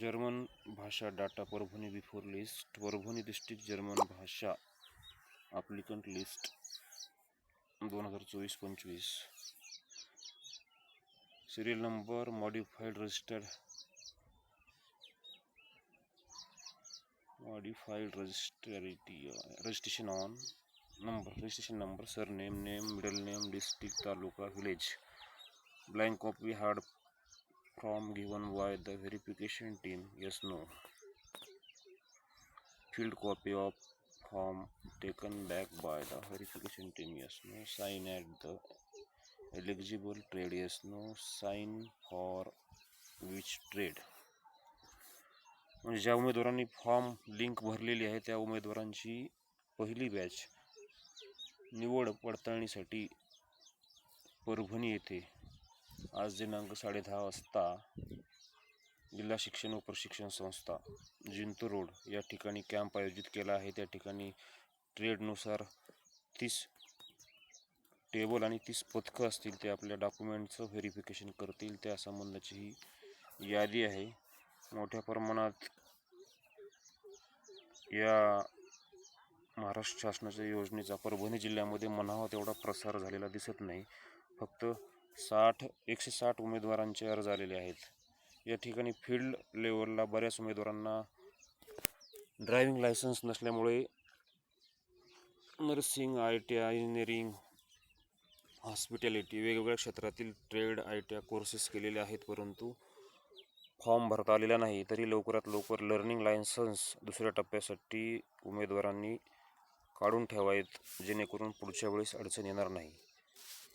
German भाषा data Parbhani before list Parbhani district German भाषा applicant list दोन हजार चोवीस पंचवीस. Serial number modified register modified रजिस्टरिटी registration on number registration number sir name name middle name district taluka village blank copy hard form given by the verification team yes no field copy of form taken back by the verification team yes no sign at the eligible trade yes no sign for which trade म्हणजे ज्या उमेदवारांनी form link भरलेली आहे त्या उमेदवारांची पहिली batch निवड पडताळणीसाठी परभणी येथे आज दिनांक साडेदहा वाजता जिल्हा शिक्षण व प्रशिक्षण संस्था जिंतूर रोड या ठिकाणी कॅम्प आयोजित केला आहे. त्या ठिकाणी ट्रेडनुसार तीस टेबल आणि तीस पथकं असतील ते आपल्या डॉक्युमेंटचं व्हेरिफिकेशन करतील. त्या संबंधाची ही यादी आहे. मोठ्या प्रमाणात या महाराष्ट्र शासनाच्या योजनेचा परभणी जिल्ह्यामध्ये म्हणावा तेवढा प्रसार झालेला दिसत नाही. फक्त साठ एकशे साठ उमेदवारांचे अर्ज आलेले आहेत. या ठिकाणी फील्ड लेवलला बऱ्याच उमेदवारांना ड्रायव्हिंग लायसन्स नसल्यामुळे nursing I T I engineering hospitality वेगवेगळ्या क्षेत्रातील trade I T I courses केलेले आहेत परंतु फॉर्म भरता आलेला नाही. तरी लवकरात लवकर लर्निंग लायसन्स दुसऱ्या टप्प्यासाठी उमेदवारांनी काढून ठेवावेत जेणेकरून पुढच्या वेळेस अडचण येणार नाही.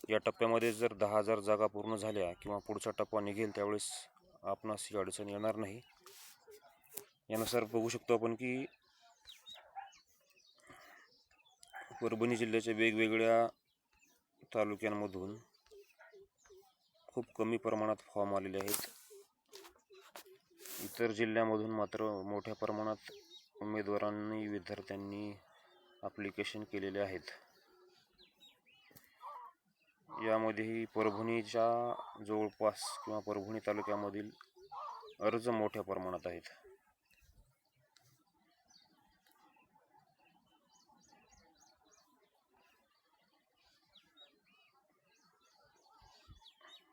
या टप्प्यामध्ये जर दहा हजार जागा पूर्ण झाल्या किंवा पुढचा टप्पा निघेल त्यावेळेस आपणास ही अडचण येणार नाही. यानुसार बघू शकतो आपण की परभणी जिल्ह्याच्या वेगवेगळ्या तालुक्यांमधून खूप कमी प्रमाणात फॉर्म आलेले आहेत. इतर जिल्ह्यामधून मात्र मोठ्या प्रमाणात उमेदवारांनी विद्यार्थ्यांनी ॲप्लिकेशन केलेले आहेत. यामध्येही परभणीच्या जवळपास किंवा परभणी तालुक्यामधील अर्ज मोठ्या प्रमाणात आहेत.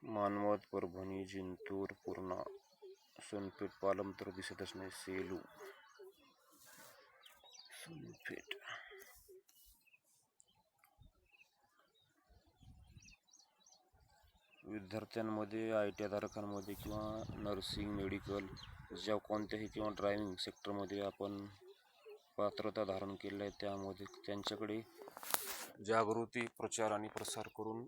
मानवत परभणी जिंतूर पूर्णा सोनपेठ पालम तर दिसतच नाही सेलू सोनपेठ. विद्यार्थ्यांमध्ये आय टी धारकांमध्ये किंवा नर्सिंग मेडिकल ज्या कोणत्याही किंवा ड्रायव्हिंग सेक्टरमध्ये आपण पात्रता धारण केलेलं आहे. त्यामध्ये त्यांच्याकडे जागृती प्रचार आणि प्रसार करून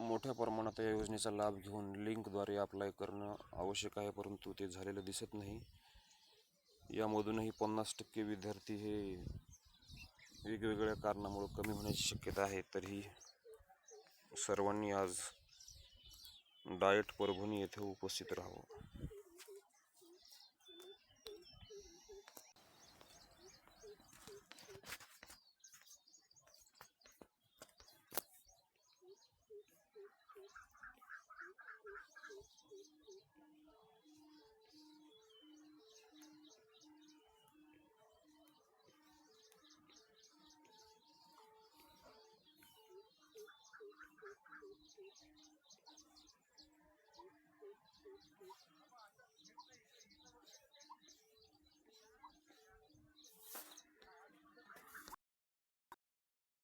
मोठ्या प्रमाणात या योजनेचा लाभ घेऊन लिंकद्वारे अप्लाय करणं आवश्यक आहे परंतु ते झालेलं दिसत नाही. यामधूनही पन्नास टक्के विद्यार्थी हे वेगवेगळ्या कारणामुळे कमी होण्याची शक्यता आहे तरीही सर्वांनी आज डायट परभणी येथे उपस्थित राहावं. Thank you.